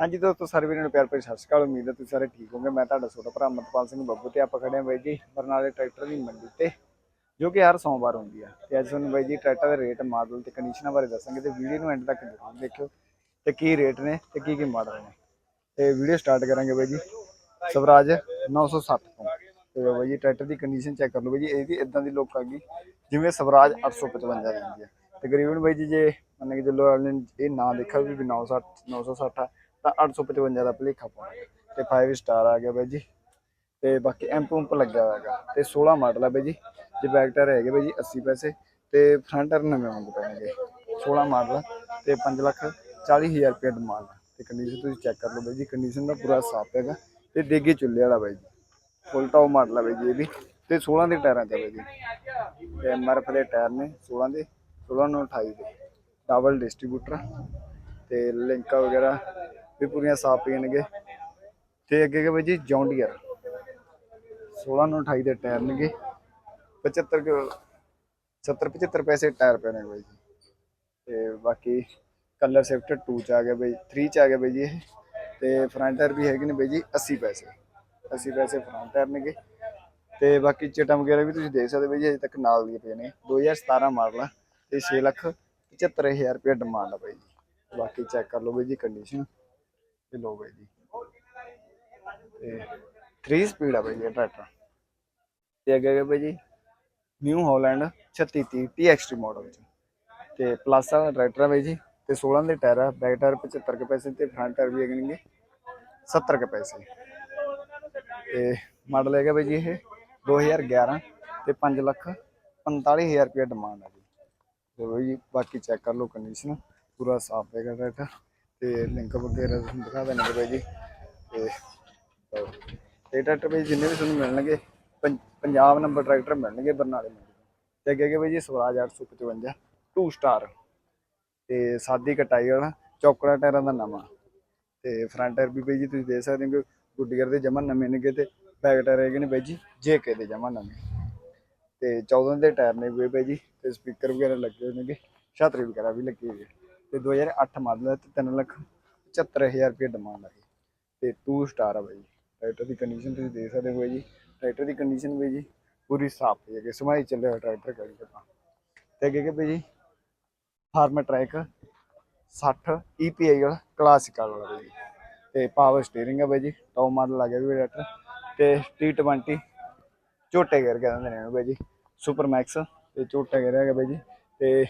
ਹਾਂਜੀ, ਦੋਸਤੋ, ਸਾਰੇ ਵੀਰਾਂ ਨੂੰ ਪਿਆਰ ਭਰੀ ਸਤਿ ਸ਼੍ਰੀ ਅਕਾਲ। ਉਮੀਦ ਹੈ ਤੁਸੀਂ ਸਾਰੇ ਠੀਕ ਹੋਵੋਗੇ। ਮੈਂ ਤੁਹਾਡਾ ਛੋਟਾ ਭਰਾ ਅਮਰਪਾਲ ਸਿੰਘ ਬੱਬੂ ਤੇ ਆਪਾਂ ਖੜੇ ਹਾਂ ਬਾਈ ਜੀ, ਬਰਨਾਲੇ ਟਰੈਕਟਰ ਦੀ ਮੰਡੀ ਤੇ, ਜੋ ਕਿ ਹਰ ਸੋਮਵਾਰ ਹੁੰਦੀ ਆ। ਤੇ ਅੱਜ ਤੁਹਾਨੂੰ ਬਾਈ ਜੀ ਟਰੈਕਟਰ ਦੇ ਰੇਟ, ਮਾਡਲ ਤੇ ਕੰਡੀਸ਼ਨਾਂ ਬਾਰੇ ਦੱਸਾਂਗੇ ਤੇ ਵੀਡੀਓ ਨੂੰ ਐਂਡ ਤੱਕ ਜ਼ਰੂਰ ਦੇਖਿਓ ਤੇ ਕੀ ਰੇਟ ਨੇ ਤੇ ਕੀ ਕੀ ਮਾਡਲ ਨੇ। ਤੇ ਵੀਡੀਓ ਸਟਾਰਟ ਕਰਾਂਗੇ ਬਾਈ ਜੀ। ਸਵਰਾਜ 907 ਤੋਂ। ਤੇ ਬਾਈ ਜੀ ਟਰੈਕਟਰ ਦੀ ਕੰਡੀਸ਼ਨ ਚੈੱਕ ਕਰ ਲਓ ਬਾਈ ਜੀ, ਇਹਦੀ ਇਦਾਂ ਦੀ ਲੋਕ ਆ ਗਈ, ਜਿਵੇਂ ਸਵਰਾਜ 855 ਦੀ ਹੁੰਦੀ ਹੈ ਤਕਰੀਬਨ ਬਾਈ ਜੀ ਜੇ ਮੰਨ ਕੇ ਚੱਲੋ, ਇਹ ਨਾਂ ਦੇਖਿਆ ਵੀ 960 960 ਆ ਤਾਂ 855 ਦਾ ਭਲੇਖਾ ਪਾਉਣਾ ਤੇ 5 ਸਟਾਰ ਆ ਗਿਆ ਬਾਈ ਜੀ। ਤੇ ਬਾਕੀ ਐਂਪ ਪੰਪ ਲੱਗਿਆ ਹੋਇਆ ਹੈਗਾ। ਤੇ 16 ਮਾਡਲ ਆ ਬਾਈ ਜੀ। ਜੇ ਬੈਕ ਟਾਇਰ ਹੈਗੇ ਬਾਈ ਜੀ 80 ਪੈਸੇ। ਤੇ ਫਰੰਟ ਟਾਇਰ ਨਵੇਂ ਮੰਗ ਪੈਣਗੇ। 16 ਮਾਡਲ ਤੇ 5 ਲੱਖ 40 ਹਜ਼ਾਰ ਰੁਪਏ ਡਿਮਾਂਡ ਤੇ ਕੰਡੀਸ਼ਨ ਤੁਸੀਂ ਚੈੱਕ ਕਰ ਲਓ ਬਾਈ ਜੀ। ਕੰਡੀਸ਼ਨ ਦਾ ਪੂਰਾ ਸਾਫ਼ ਹੈਗਾ। ਤੇ ਦੇਗੇ ਚੁੱਲੇ ਵਾਲਾ ਬਾਈ ਜੀ। ਫੁੱਲ ਟਾਪ ਮਾਡਲ ਆ ਬਾਈ ਜੀ ਇਹ ਵੀ। ਤੇ 16 ਦੇ ਟਾਇਰਾਂ ਤੇ ਬਾਈ ਜੀ। ਤੇ ਐਮਆਰਐਫ ਦੇ ਟਾਇਰ ਨੇ 16 ਦੇ। 16 ਨੂੰ 28 ਦੇ। ਡਬਲ ਡਿਸਟ੍ਰੀਬਿਊਟਰ ਤੇ ਲਿੰਕਾਂ ਵਗੈਰਾ ਵੀ ਪੂਰੀਆਂ ਸਾਫ਼ ਪੀਣਗੇ ਤੇ ਅੱਗੇ ਕੇ ਬਾਈ ਜੀ, ਜੌਂਡੀਅਰ। 16 ਨੂੰ 28 ਦੇ ਟਾਇਰ ਨੇਗੇ। 75 ਕੁ 70 75 ਪੈਸੇ ਟਾਇਰ ਪੈਣੇ ਬਾਈ ਜੀ। ਤੇ ਬਾਕੀ ਕਲਰ ਸ਼ਿਫਟ 2 ਚ ਆ ਗਿਆ ਬਾਈ 3 ਚ ਆ ਗਿਆ ਬਾਈ ਜੀ ਇਹ। ਤੇ ਫਰੰਟ ਟਾਇਰ ਵੀ ਹੈਗੇ ਨੇ ਬਾਈ ਜੀ 80 ਪੈਸੇ। 80 ਪੈਸੇ ਫਰੰਟ ਟਾਇਰ ਨੇਗੇ। ਤੇ ਬਾਕੀ ਚਟਮ ਵਗੈਰਾ ਵੀ ਤੁਸੀਂ ਦੇਖ ਸਕਦੇ ਬਾਈ ਜੀ, ਅਜੇ ਤੱਕ ਨਾਲ ਦੀਆਂ ਪਏ ਨੇ। 2017 ਮਾਡਲ ਆ। ਤੇ 6 ਲੱਖ 75000 ਰੁਪਏ ਡਿਮਾਂਡ ਆ ਬਾਈ ਜੀ। ਬਾਕੀ ਚੈੱਕ ਕਰ ਲਓ ਬਾਈ ਜੀ ਕੰਡੀਸ਼ਨ ਤੇ ਲੋ ਬਾਈ ਜੀ। ਤੇ 3 ਸਪੀਡ ਆ ਬਾਈ ਇਹ ਟਰੈਕਟਰ। ਤੇ ਅੱਗੇ ਅੱਗੇ ਬਾਈ ਜੀ ਨਿਊ ਹਾਲੈਂਡ 3630 TXT ਮਾਡਲ ਚ। ਤੇ ਪਲੱਸ ਵਾਲਾ ਟਰੈਕਟਰ ਆ ਬਾਈ ਜੀ, ਤੇ 16 ਦੇ ਟਾਇਰ ਆ ਬੈਕ ਟਾਇਰ 75 ਕੇ ਪੈਸੇ ਤੇ ਫਰੰਟ ਟਾਇਰ ਵੀ ਹੈਗੇ 70 ਕੇ ਪੈਸੇ। ਤੇ ਮਾਡਲ ਹੈਗਾ ਬਾਈ ਜੀ ਇਹ 2011 ਤੇ 5 ਲੱਖ 45000 ਰੁਪਏ ਡਿਮਾਂਡ ਆ ਜੀ। ਤੇ ਬਾਈ ਜੀ, ਬਾਕੀ ਚੈੱਕ ਕਰ ਲਓ ਕੰਡੀਸ਼ਨ ਪੂਰਾ ਸਾਫ਼ ਹੈਗਾ ਟਰੈਕਟਰ। ਤੇ ਲਿੰਕ ਵਗੈਰਾ ਤੁਹਾਨੂੰ ਦਿਖਾ ਦੇਣਗੇ ਬਾਈ ਜੀ। ਤੇ ਤੇ ਟਰੈਕਟਰ ਬਾਈ ਜਿੰਨੇ ਵੀ ਤੁਹਾਨੂੰ ਮਿਲਣਗੇ, ਪੰ- ਪੰਜਾਬ ਨੰਬਰ ਟਰੈਕਟਰ ਮਿਲਣਗੇ ਬਰਨਾਲੇ ਮੰਡੀ ਤੋਂ। ਤੇ ਅੱਗੇ ਅੱਗੇ ਬਾਈ ਜੀ, ਸਵਰਾਜ 855 2 ਸਟਾਰ ਤੇ ਸਾਦੀ ਕਟਾਈ ਵਾਲਾ, ਚੌਕੜਾ ਟਾਇਰਾਂ ਦਾ ਨਵਾਂ। ਤੇ ਫਰੰਟ ਟਾਇਰ ਵੀ ਬਾਈ ਜੀ ਤੁਸੀਂ ਦੇਖ ਸਕਦੇ ਹੋ ਕਿ ਗੁੱਡੀਅਰ ਦੇ ਜਮਾ ਨਵੇਂ ਨੇਗੇ ਤੇ ਬੈਕ ਟਾਇਰ ਹੈਗੇ ਨੇ ਬਾਈ ਜੀ, ਜੇਕੇ ਦੇ ਜਮਾ ਨਵੇਂ। ਤੇ 14 ਦੇ ਟਾਇਰ ਨੇ ਵੀ ਬਾਈ ਜੀ, ਤੇ ਸਪੀਕਰ ਵਗੈਰਾ ਲੱਗੇ ਹੋਏ ਨੇਗੇ ਛਤਰੀ ਵਗੈਰਾ ਵੀ ਲੱਗੀ ਹੋਈ ਹੈ। ਤੇ 2008 ਮਾਡਲ ਹੈ ਤੇ 3 ਲੱਖ 75000 ਰੁਪਏ ਡਿਮਾਂਡ ਹੈ ਤੇ 2 ਸਟਾਰ ਆ ਬਾਈ ਟਰੈਕਟਰ ਦੀ ਕੰਡੀਸ਼ਨ ਤੁਸੀਂ ਦੇਖ ਸਕਦੇ ਹੋ ਜੀ। ਟਰੈਕਟਰ ਦੀ ਕੰਡੀਸ਼ਨ ਵੀ ਜੀ ਪੂਰੀ ਸਾਫ਼ ਹੈ ਕਿ ਸਮਾਈ ਚੱਲਿਆ ਹੋਇਆ ਟਰੈਕਟਰ ਕਰੀ ਆਪਾਂ। ਤੇ ਅੱਗੇ ਕਿ ਬਾਈ ਜੀ ਫਾਰਮ ਟਰੈਕ 60 EPI ਵਾਲਾ ਕਲਾਸਿਕਲ ਵਾਲਾ ਜੀ। ਤੇ ਪਾਵਰ ਸਟੀਅਰਿੰਗ ਹੈ ਬਾਈ ਜੀ ਟੌਪ ਮਾਡਲ ਆ ਗਿਆ ਵੀ ਟਰੈਕਟਰ ਤੇ T20 ਝੋਟੇ ਗੇਅਰ ਕਹਿੰਦੇ ਨੇ ਇਹਨੂੰ ਬਾਈ ਜੀ। ਸੁਪਰ ਮੈਕਸ ਤੇ ਝੋਟੇ ਗੇਅਰ ਹੈਗਾ ਬਾਈ ਜੀ। ਤੇ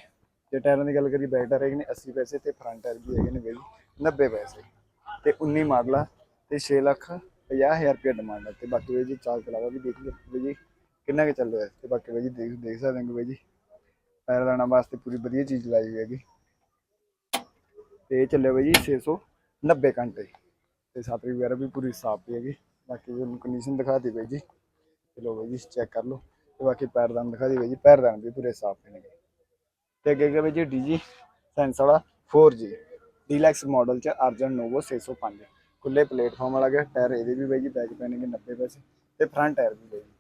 ਜੇ ਟਾਇਰਾਂ ਦੀ ਗੱਲ ਕਰੀ ਬੈਕ ਟਾਇਰ ਹੈਗੇ ਨੇ 80 ਪੈਸੇ ਤੇ ਫਰੰਟ ਟਾਇਰ ਵੀ ਹੈਗੇ ਨੇ ਬਾਈ ਜੀ 90 ਪੈਸੇ। ਤੇ 19 ਮਾਡਲ ਆ, ਤੇ 6 ਲੱਖ 50000 ਰੁਪਏ ਡਿਮਾਂਡ ਹੈ ਤੇ ਬਾਕੀ ਬਾਈ ਜੀ ਚਾਰਜ ਚਲਾਵਾ ਵੀ ਦੇਖ ਲਓ ਜੀ, ਕਿੰਨਾ ਕੁ ਚੱਲ ਰਿਹਾ। ਤੇ ਬਾਕੀ ਬਾਈ ਜੀ, ਦੇਖ ਦੇਖ ਸਕਦੇ ਹੋ ਬਾਈ ਜੀ, ਪੈਰ ਲਾਣਾ ਵਾਸਤੇ ਪੂਰੀ ਵਧੀਆ ਚੀਜ਼ ਲਾਈ ਹੋਈ ਹੈਗੀ। ਤੇ ਇਹ ਚੱਲਿਆ ਬਾਈ ਜੀ 690 ਘੰਟੇ। ਤੇ ਸਾਤਰੀ ਵਗੈਰਾ ਵੀ ਪੂਰੀ ਸਾਫ਼ ਪਈ ਹੈਗੀ। ਬਾਕੀ ਤੁਹਾਨੂੰ ਕੰਡੀਸ਼ਨ ਦਿਖਾਤੀ ਬਾਈ ਜੀ ਚਲੋ ਬਾਈ ਜੀ ਚੈੱਕ ਕਰ ਲਓ। ਤੇ ਬਾਕੀ ਪੈਰ ਪੈਰਦਾਨ ਦਿਖਾ ਦੀ ਬਾਈ ਜੀ ਪੈਰਦਾਨ ਵੀ ਪੂਰੇ ਸਾਫ਼ ਨੇ। ਤੇ ਅੱਗੇ ਅੱਗੇ ਬਾਈ ਜੀ ਡੀਜੀ ਸੈਂਸ ਵਾਲਾ 4G ਡੀਲੈਕਸ ਮਾਡਲ ਚ ਅਰਜਨ ਨੋਵੋ 605 ਖੁੱਲੇ ਪਲੇਟਫਾਰਮ ਵਾਲਾ ਗਿਆ ਟਾਇਰ ਇਹਦੇ ਵੀ ਬਾਈ ਜੀ ਬੈਕ ਪੈਣਗੇ 90 ਪੈਸੇ, ਤੇ ਫਰੰਟ ਟਾਇਰ ਵੀ ਬਾਈ। ਜੀ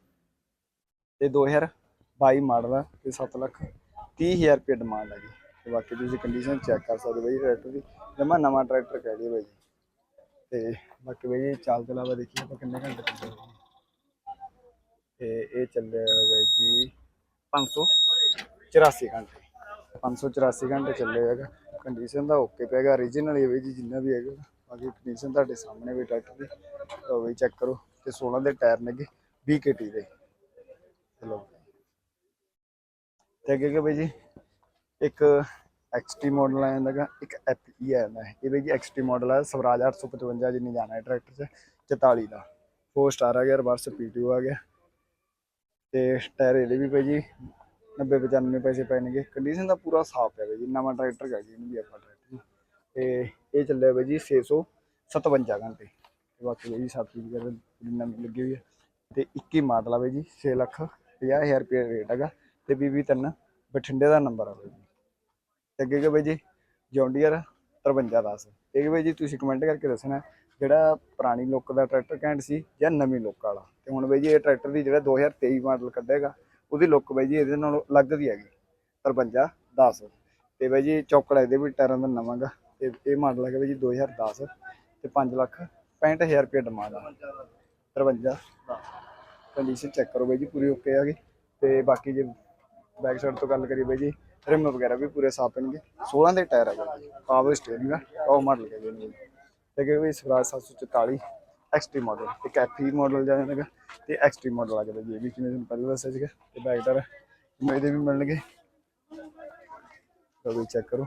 ਤੇ 2022 ਮਾਡਲ ਆ, ਤੇ 7 ਲੱਖ 30000 ਰੁਪਏ ਡਿਮਾਂਡ ਹੈ ਜੀ। ਤੇ ਬਾਕੀ ਤੁਸੀਂ ਕੰਡੀਸ਼ਨ ਚੈੱਕ ਕਰ ਸਕਦੇ ਹੋ ਬਾਈ ਟਰੈਕਟਰ ਦੀ। ਜਮਾ ਨਵਾਂ ਟਰੈਕਟਰ ਕਹਿ ਦਈਏ ਬਾਈ ਜੀ। ਤੇ ਬਾਕੀ ਬਾਈ ਜੀ ਚਾਲ ਚਲਾਵਾ ਦੇਖੀਏ ਆਪਾਂ ਕਿੰਨੇ ਘੰਟੇ ਚੱਲਦੇ ਤੇ ਇਹ ਚੱਲਿਆ ਹੋਇਆ ਜੀ 584 ਘੰਟੇ। 584 ਘੰਟੇ ਚੱਲੇ ਹੈਗਾ। ਕੰਡੀਸ਼ਨ ਦਾ ਓਕੇ ਪੈਗਾ origignal ਹੀ ਹੈ ਜੀ, ਜਿੰਨਾ ਵੀ ਹੈਗਾ। ਬਾਕੀ ਕੰਡੀਸ਼ਨ ਤੁਹਾਡੇ ਸਾਹਮਣੇ ਵੀ ਟਰੈਕਟਰ ਦੀ। ਲਓ ਬਈ ਚੈੱਕ ਕਰੋ, ਤੇ 16 ਦੇ ਟਾਇਰ ਨੇਗੇ 20 ਕੇਟੀ ਦੇ। ਚਲੋ ਤੇ ਅੱਗੇ ਅੱਗੇ ਬਈ ਜੀ, ਇੱਕ XT ਮਾਡਲ ਆ ਜਾਂਦਾ ਗਾ ਇੱਕ FE ਆ ਜਾਂਦਾ ਹੈ। ਇਹ ਬਈ ਜੀ XT ਮਾਡਲ ਆ, ਸਵਰਾਜ 855 ਜਿੰਨੀ ਜਾਣਾ ਹੈ ਟਰੈਕਟਰ 'ਚ 44 ਦਾ। 4 ਸਟਾਰ ਆ ਗਿਆ ਰਿਵਰਸ PTO ਆ ਗਿਆ। ਤੇ ਟਾਇਰ ਇਹਦੇ ਵੀ ਬਈ ਜੀ 90 95 ਪੈਸੇ ਪੈਣਗੇ। ਕੰਡੀਸ਼ਨ ਦਾ ਪੂਰਾ ਸਾਫ਼ ਹੈ ਬਈ ਜੀ, ਨਵਾਂ ਟਰੈਕਟਰ ਹੈ ਜੀ, ਇਹਨੂੰ ਵੀ ਆਪਾਂ ਟਰੈਕਟਰ ਨੂੰ। ਤੇ ਇਹ ਚੱਲਿਆ ਬਈ ਜੀ 657 ਘੰਟੇ। ਤੇ ਬਾਕੀ ਬਈ ਜੀ ਸਾਥੀ ਵਗੈਰਾ ਪੂਰੀ ਨਵੀਂ ਲੱਗੀ ਹੋਈ ਹੈ ਤੇ 21 ਮਾਡਲ ਆ ਬਈ ਜੀ 6 ਲੱਖ 50000 ਰੁਪਏ ਰੇਟ ਹੈਗਾ। ਤੇ BB ਤਿੰਨ ਬਠਿੰਡੇ ਦਾ ਨੰਬਰ ਆ ਬਈ ਜੀ। ਤੇ ਅੱਗੇ ਕਿ ਬਈ ਜੀ ਜੌਂਡੀਅਰ 5310 ਇਹ ਕਿ ਬਈ ਜੀ? ਤੁਸੀਂ ਕਮੈਂਟ ਕਰਕੇ ਦੱਸਣਾ ਜਿਹੜਾ ਪੁਰਾਣੀ ਲੁੱਕ ਦਾ ਟਰੈਕਟਰ ਘੈਂਟ ਸੀ ਜਾਂ ਨਵੀਂ ਲੁੱਕ ਵਾਲਾ। ਤੇ ਹੁਣ ਬਈ ਜੀ ਇਹ ਟਰੈਕਟਰ ਦੀ ਜਿਹੜਾ 2023 ਮਾਡਲ ਕੱਢੇਗਾ ਉਹਦੀ ਲੁੱਕ ਬਾਈ ਜੀ ਇਹਦੇ ਨਾਲੋਂ ਅਲੱਗ ਦੀ ਹੈਗੀ 5310 ਤੇ ਬਾਈ ਜੀ ਚੌਕੜਾ ਇਹਦੇ ਵੀ ਟਾਇਰਾਂ ਦਾ ਨਵਾਂਗਾ ਤੇ ਇਹ ਮਾਡਲ ਹੈਗਾ ਬਾਈ ਜੀ 2010 ਤੇ 5 ਲੱਖ 65000 ਰੁਪਏ ਡਿਮਾਂਡ ਆ। 53 ਕੰਡੀਸ਼ਨ ਚੈੱਕ ਕਰੋ ਬਾਈ ਜੀ, ਪੂਰੀ ਓਕੇ ਆ ਗਈ। ਤੇ ਬਾਕੀ ਜੇ ਬੈਕ ਸਾਈਡ ਤੋਂ ਗੱਲ ਕਰੀਏ ਬਾਈ ਜੀ ਰਿਮ ਵਗੈਰਾ ਵੀ ਪੂਰੇ ਸਾਫ਼ ਪੈਣਗੇ 16 ਦੇ ਟਾਇਰ ਹੈਗੇ ਜੀ ਪਾਵਰ ਸਟੀਅਰਿੰਗ ਆ ਉਹ ਮਾਡਲ ਹੈਗੇ ਨੇ ਜੀ। ਤੇ ਕਿ ਵੀ ਸਵਰਾਜ 744 ਐਕਸਟੀ ਮਾਡਲ ਇੱਕ ਐਫਈ ਮਾਡਲ ਜਾਂਦਾ ਹੈਗਾ ਤੇ ਐਕਸਟੀ ਮਾਡਲ ਆ ਗਿਆ ਜੀ ਵੀ ਜਿਵੇਂ ਤੁਹਾਨੂੰ ਪਹਿਲਾਂ ਦੱਸਿਆ ਸੀਗਾ, ਤੇ ਬੈਕ ਟਾਇਰ ਇਹਦੇ ਵੀ ਮਿਲਣਗੇ। ਤਾਂ ਵੀ ਚੈੱਕ ਕਰੋ।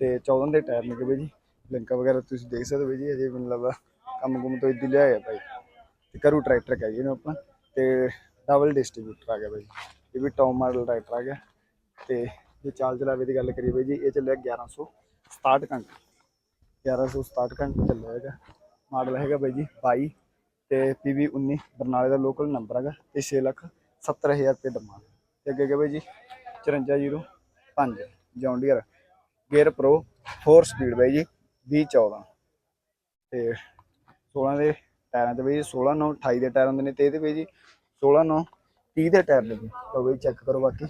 ਤੇ 14 ਦੇ ਟਾਇਰ ਨੇ ਬਾਈ ਜੀ, ਲਿੰਕਾਂ ਵਗੈਰਾ ਤੁਸੀਂ ਦੇਖ ਸਕਦੇ ਹੋ ਜੀ, ਅਜੇ ਮੈਨੂੰ ਲੱਗਦਾ ਕੰਮ ਕੁਮ ਤੋਂ ਇੱਦੀ ਲਿਆਇਆ ਭਾਈ। ਤੇ ਕਰੂ ਟਰੈਕਟਰ ਕਹੀਏ ਨਾ ਆਪਾਂ, ਤੇ ਡਬਲ ਡਿਸਟ੍ਰੀਬਿਊਟਰ ਆ ਗਿਆ ਬਾਈ। ਇਹ ਵੀ ਟੌਪ ਮਾਡਲ ਟਰੈਕਟਰ ਆ ਗਿਆ। ਤੇ ਜੇ ਚਾਲ ਚਲਾਵੇ ਦੀ ਗੱਲ ਕਰੀਏ ਬਾਈ ਜੀ, ਇਹ ਚੱਲਿਆ 1167 ਘੰਟੇ। 1167 ਘੰਟੇ ਚੱਲਿਆ ਹੈਗਾ। ਮਾਡਲ ਹੈਗਾ ਬਾਈ ਜੀ 22 ਤੇ PV 19 ਬਰਨਾਲੇ ਦਾ ਲੋਕਲ ਨੰਬਰ ਹੈਗਾ ਤੇ 6 ਲੱਖ 70000 ਰੁਪਏ ਡਿਮਾਂਡ ਤੇ ਅੱਗੇ ਹੈਗਾ ਬਾਈ ਜੀ 5405 John Deere gear pro 4 speed ਬਾਈ ਜੀ 2014 ਤੇ 16 ਦੇ ਟਾਇਰਾਂ ਤੇ ਬਾਈ ਜੀ 16 9 28 ਦੇ ਟਾਇਰ ਹੁੰਦੇ ਨੇ ਤੇ ਇਹਦੇ ਬਾਈ ਜੀ 16 9 30 ਦੇ ਟਾਇਰ ਨੇ ਜੀ। ਤਾਂ ਬਾਈ ਚੈੱਕ ਕਰੋ ਬਾਕੀ।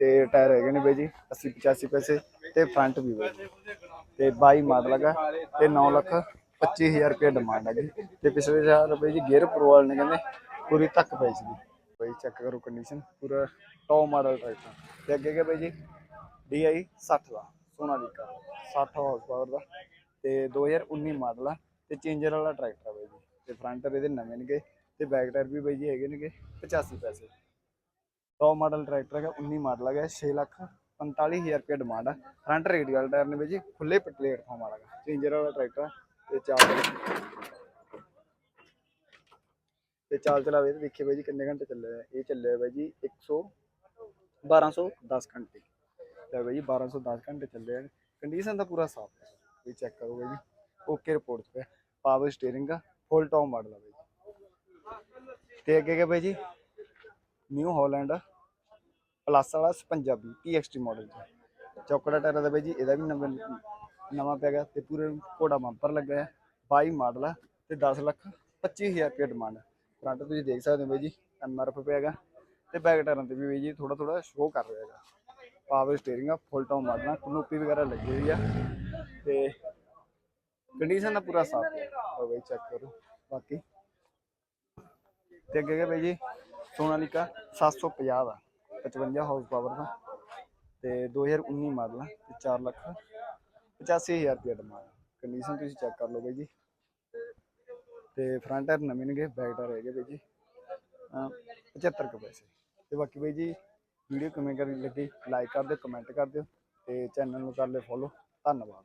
ਤੇ ਟਾਇਰ ਹੈਗੇ ਨੇ ਬਾਈ ਜੀ 80 85 ਪੈਸੇ ਤੇ ਫਰੰਟ ਵੀ ਬਾਈ ਜੀ। ਤੇ 22 ਮਾਡਲ ਹੈਗਾ ਤੇ 9 ਲੱਖ 25000 ਰੁਪਏ ਡਿਮਾਂਡ ਹੈਗੀ ਤੇ ਪਿਛਲੇ ਸਾਲ ਬਾਈ ਜੀ ਗੇਅਰ ਪ੍ਰੋ ਵਾਲੇ ਨੇ ਕਹਿੰਦੇ ਪੂਰੀ ਤੱਕ ਪਈ ਸੀ ਬਾਈ ਚੈੱਕ ਕਰੋ ਕੰਡੀਸ਼ਨ ਪੂਰਾ ਟੌਪ ਮਾਡਲ ਟਰੈਕਟਰ ਤੇ ਅੱਗੇ ਹੈਗਾ ਬਾਈ ਜੀ DI 60 ਦਾ ਸੋਨਾਲੀਕਾ 60 ਹਾਰਸ ਪਾਵਰ ਦਾ। ਤੇ 2019 ਮਾਡਲ ਆ, ਤੇ ਚੇਂਜਰ ਵਾਲਾ ਟਰੈਕਟਰ ਆ ਬਾਈ ਜੀ। ਤੇ ਫਰੰਟ ਇਹਦੇ ਨਵੇਂ ਨੇਗੇ, ਤੇ ਬੈਕ ਟਾਇਰ ਵੀ ਬਾਈ ਜੀ ਹੈਗੇ ਨੇਗੇ 85 ਪੈਸੇ। ਟੌਪ ਮਾਡਲ ਟਰੈਕਟਰ ਹੈਗਾ 19 ਮਾਡਲ ਹੈਗਾ 6 ਲੱਖ 45000 ਰੁਪਏ ਡਿਮਾਂਡ ਆ। ਫਰੰਟ ਰੇਡੀਅਲ ਟਾਇਰ ਨੇ ਬਾਈ ਜੀ ਖੁੱਲੇ ਪਲੇਟਫਾਰਮ ਵਾਲਾ ਗਾ। ਚੇਂਜਰ ਵਾਲਾ ਟਰੈਕਟਰ ਤੇ ਚਾਰ ਤੇ ਚਾਲ ਚਲਾਵੇ ਤੇ ਦੇਖੀਏ ਬਾਈ ਜੀ ਕਿੰਨੇ ਘੰਟੇ ਚੱਲੇ ਇਹ ਚੱਲੇ ਬਾਈ ਜੀ 100 1210 ਘੰਟੇ। ਤੇ ਬਾਈ ਜੀ 1210 ਘੰਟੇ ਚੱਲੇ ਕੰਡੀਸ਼ਨ ਦਾ ਪੂਰਾ ਸਾਫ਼ ਹੈ ਇਹ ਚੈੱਕ ਕਰੋ ਬਾਈ ਜੀ। ਓਕੇ ਰਿਪੋਰਟ ਤੇ ਪਾਵਰ ਸਟੀਅਰਿੰਗ ਆ ਫੁੱਲ ਟੌਪ ਮਾਡਲ ਆ ਬਾਈ ਜੀ। ਤੇ ਅੱਗੇ ਗਿਆ ਬਾਈ ਜੀ ਨਿਊ ਹਾਲੈਂਡ ਪਲੱਸ ਵਾਲਾ 55 TXT ਮਾਡਲ ਚੌਕੜਾ ਟਾਇਰ ਦਾ ਬਾਈ ਜੀ, ਇਹਦਾ ਵੀ ਨੰਬਰ ਨਵਾਂ ਪੈ ਗਿਆ ਤੇ ਪੂਰੇ ਘੋੜਾ ਬੰਪਰ ਲੱਗਾ ਹੈ 22 ਮਾਡਲ ਆ ਤੇ 10 ਲੱਖ 25000 ਰੁਪਏ ਡਿਮਾਂਡ ਫਰੰਟ ਤੁਸੀਂ ਦੇਖ ਸਕਦੇ ਹੋ ਬਾਈ ਜੀ ਐਮਆਰਐਫ ਪਿਆ ਹੈਗਾ ਤੇ ਬੈਕ ਟਰਨ ਤੇ ਵੀ ਬਾਈ ਜੀ ਥੋੜਾ ਥੋੜਾ ਸ਼ੋਅ ਕਰ ਰਿਹਾ ਹੈਗਾ। ਪਾਵਰ ਸਟੀਅਰਿੰਗ ਆ ਫੁੱਲ ਟੌਪ ਮਾਡਲ ਕਨੋਪੀ ਵਗੈਰਾ ਲੱਗੀ ਹੋਈ ਆ ਤੇ ਕੰਡੀਸ਼ਨ ਦਾ ਪੂਰਾ ਸਾਫ਼ ਹੈ। ਉਹ ਬਾਈ ਚੈੱਕ ਕਰੋ, ਬਾਕੀ ਤੇ ਅੱਗੇ ਗਿਆ ਬਾਈ ਜੀ, ਸੋਨਾਲੀਕਾ 750 ਦਾ 55 ਹਾਊਸ ਪਾਵਰ ਦਾ ਤੇ 2019 ਮਾਡਲ ਆ ਤੇ 4 ਲੱਖ 85000 ਰੁਪਏ ਡਿਮਾਂਡ ਕੰਡੀਸ਼ਨ ਤੁਸੀਂ ਚੈੱਕ ਕਰ ਲਓ ਬਾਈ ਜੀ। ਤੇ ਫਰੰਟ ਟਾਇਰ ਨਵੇਂ ਨੇਗੇ ਬੈਕ ਟਾਇਰ ਹੈਗੇ ਬਾਈ ਜੀ। ਅਮ 75 ਕੁ ਪੈਸੇ। ਤੇ ਬਾਕੀ ਬਾਈ ਜੀ ਵੀਡੀਓ ਕਿਵੇਂ ਕਰੀ ਲੱਗੀ ਲਾਈਕ ਕਰ ਦਿਓ ਕਮੈਂਟ ਕਰ ਦਿਓ। ਤੇ ਚੈਨਲ ਨੂੰ ਕਰ ਲਿਓ ਫੋਲੋ ਧੰਨਵਾਦ।